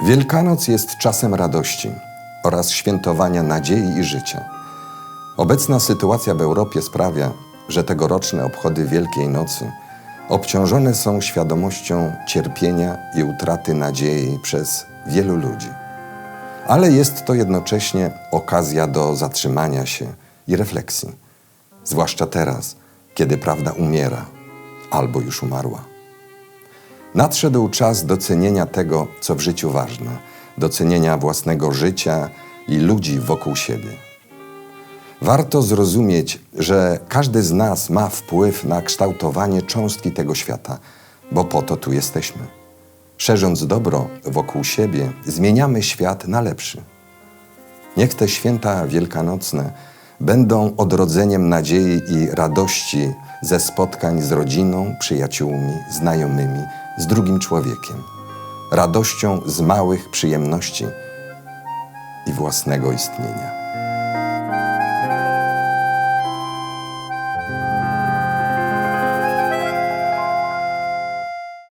Wielkanoc jest czasem radości oraz świętowania nadziei i życia. Obecna sytuacja w Europie sprawia, że tegoroczne obchody Wielkiej Nocy obciążone są świadomością cierpienia i utraty nadziei przez wielu ludzi. Ale jest to jednocześnie okazja do zatrzymania się i refleksji, zwłaszcza teraz, kiedy prawda umiera albo już umarła. Nadszedł czas docenienia tego, co w życiu ważne, docenienia własnego życia i ludzi wokół siebie. Warto zrozumieć, że każdy z nas ma wpływ na kształtowanie cząstki tego świata, bo po to tu jesteśmy. Szerząc dobro wokół siebie, zmieniamy świat na lepszy. Niech te święta wielkanocne będą odrodzeniem nadziei i radości ze spotkań z rodziną, przyjaciółmi, znajomymi, z drugim człowiekiem, radością z małych przyjemności i własnego istnienia.